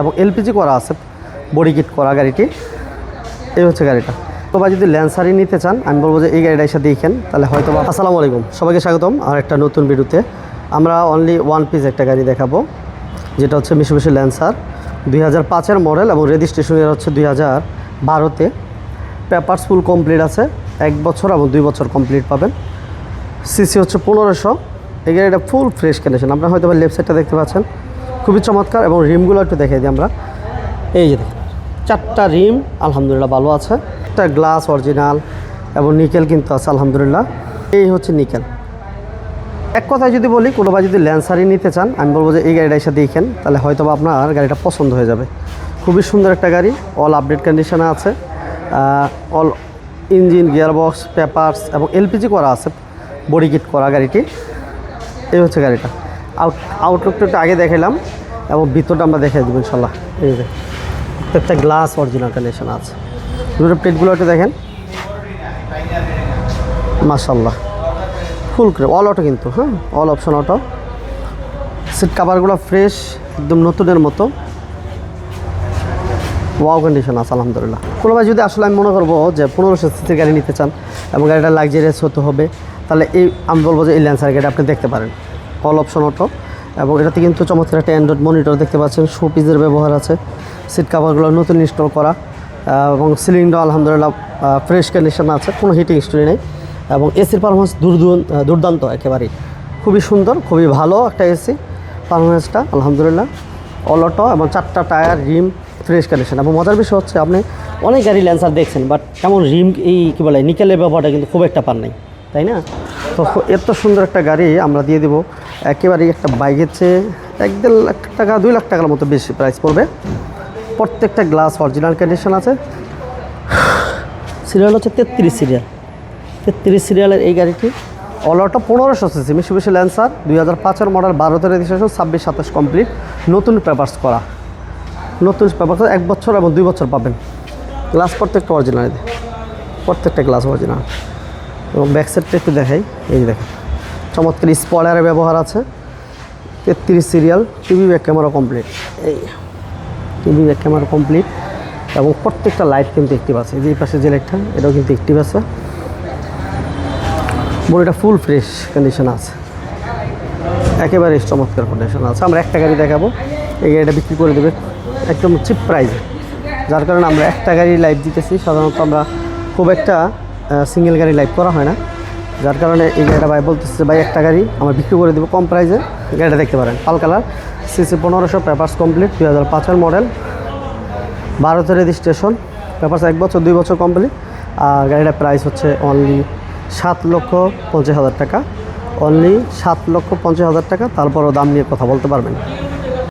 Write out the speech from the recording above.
এবং এলপিজি করা আছে বডি কিট করা গাড়িটি। এই হচ্ছে গাড়িটা। তো ভাই, যদি ল্যান্সারই নিতে চান, আমি বলব যে এই গাড়িটা এসে দেখেন, তাহলে হয়তো বা আসসালামু আলাইকুম। সবাইকে স্বাগতম আর একটা নতুন ভিডিওতে। আমরা অনলি ওয়ান পিস একটা গাড়ি দেখাবো, যেটা হচ্ছে মিশুমিশি ল্যান্সার দুই হাজার পাঁচের মডেল এবং রেজিস্ট্রেশনের হচ্ছে দুই হাজার বারোতে। পেপারস ফুল কমপ্লিট আছে, এক বছর এবং দুই বছর কমপ্লিট পাবেন। সিসি হচ্ছে পনেরোশো। এই গাড়িটা ফুল ফ্রেশ কন্ডিশন আপনারা হয়তো বা লেফট সাইডটা দেখতে পাচ্ছেন। খুবই চমৎকার এবং রিমগুলো একটু দেখাই দিই আমরা। এই যে দেখুন, চারটা রিম, আলহামদুলিল্লাহ ভালো আছে। একটা গ্লাস অরিজিনাল এবং নিকেল কিন্তু আছে, আলহামদুলিল্লাহ। এই হচ্ছে নিকেল। এক কথায় যদি বলি, কোনো ভাই যদি ল্যান্সারি নিতে চান, আমি বলব যে এই গাড়িটা এসে দেখেন, তাহলে হয়তো বা আপনার গাড়িটা পছন্দ হয়ে যাবে। খুবই সুন্দর একটা গাড়ি অল আপডেট কন্ডিশনে আছে। অল ইঞ্জিন গিয়ারবক্স পেপার্স এবং এলপিজি করা আছে বডি কিট করা গাড়িটি। এই হচ্ছে গাড়িটা। আউট আউটলুকটা একটু আগে দেখালাম এবং ভিতরটা আমরা দেখে দেবো ইনশাল্লাহ। এই যে, প্রত্যেকটা গ্লাস অরিজিনাল কন্ডিশন আছে। দুটো প্লেটগুলো একটু দেখেন। মাশাল্লাহ। ফুল করে অল অটো কিন্তু হ্যাঁ? অল অপশন অটো সিট কাভারগুলো ফ্রেশ একদম নতুনের মতো। ওয়াও কন্ডিশন আছে, আলহামদুলিল্লাহ। কোনো ভাই যদি আসলে আমি মনে করব যে পনেরোশো সিসির গাড়ি নিতে চান এবং গাড়িটা লাক্সারিয়াস হতে হবে, তাহলে এই আমি বলব যে এই ল্যান্সার গাড়ি আপনি দেখতে পারেন। অল অপশন অটো এবং এটাতে কিন্তু চমৎকার একটা অ্যান্ড্রয়েড মনিটর দেখতে পাচ্ছেন। শোপিসের ব্যবহার আছে। সিট কাভারগুলো নতুন ইনস্টল করা। এবং সিলিংটাও আলহামদুলিল্লাহ ফ্রেশ কন্ডিশন আছে। কোনো হিটিং স্টোরি নেই। এবং এসির পারফরমেন্স দুর্দান্ত একেবারেই। খুবই সুন্দর, খুবই ভালো একটা এসি পারফরমেন্সটা আলহামদুলিল্লাহ অল অটো এবং চারটা টায়ার রিম ফ্রেশ কন্ডিশন এবং মজার বিষয় হচ্ছে, আপনি অনেক গাড়ি ল্যান্সার দেখছেন বাট এমন রিম এই কী বলে নিকেলের ব্যবহারটা কিন্তু খুব একটা পান নাই। তাই না? তো এত সুন্দর একটা গাড়ি আমরা দিয়ে দেবো। একেবারেই একটা বাইকের চেয়ে এক দেড় লাখ টাকা দুই লাখ টাকার মতো বেশি প্রাইস পড়বে। প্রত্যেকটা গ্লাস অরিজিনাল কন্ডিশন আছে। সিরিয়াল হচ্ছে তেত্রিশ সিরিয়াল তেত্রিশ সিরিয়ালের এই গাড়িটি অল অটো পনেরোশো সিসি মিশুবিশি ল্যান্সার দুই হাজার পাঁচের মডেল বারোতে রেজিস্ট্রেশন ছাব্বিশ সাতাশ কমপ্লিট নতুন পেপার্স করা। নতুন পেপার এক বছর এবং দুই বছর পাবেন। গ্লাস প্রত্যেকটা অরিজিনাল প্রত্যেকটা গ্লাস অরিজিনাল এবং ব্যাক সাইডটা একটু দেখাই। এই যে দেখেন, চমৎকার স্পয়লারের ব্যবহার আছে। তেত্রিশ serial TV back camera complete এই টিভি ব্যাক ক্যামেরা কমপ্লিট এবং প্রত্যেকটা লাইট কিন্তু অ্যাক্টিভ আছে। এই যে পাশে যে লাইটটা এটাও কিন্তু অ্যাক্টিভ আছে। বডিটা ফুল ফ্রেশ কন্ডিশন আছে। একেবারে চমৎকার কন্ডিশন আছে। আমরা একটা গাড়ি দেখাবো। এই গাড়িটা বিক্রি করে দেবে একদম চিপ প্রাইসে যার কারণে আমরা একটা গাড়ি লাইভ দিতেছি। সাধারণত আমরা খুব একটা সিঙ্গেল গাড়ি লাইভ করা হয় না। যার কারণে এই গাড়িটা ভাই বলতেছে ভাই, একটা গাড়ি আমরা বিক্রি করে দেবো কম প্রাইসে গাড়িটা দেখতে পারেন পাল কালার সিসি পনেরোশো পেপার্স কমপ্লিট দুই হাজার পাঁচের মডেল ভারতের রেজিস্ট্রেশন পেপার্স এক বছর, দুই বছর কমপ্লিট আর গাড়িটার প্রাইস হচ্ছে অনলি সাত লক্ষ পঞ্চাশ হাজার টাকা। অনলি সাত লক্ষ পঞ্চাশ হাজার টাকা, তারপরও দাম নিয়ে কথা বলতে পারবেন।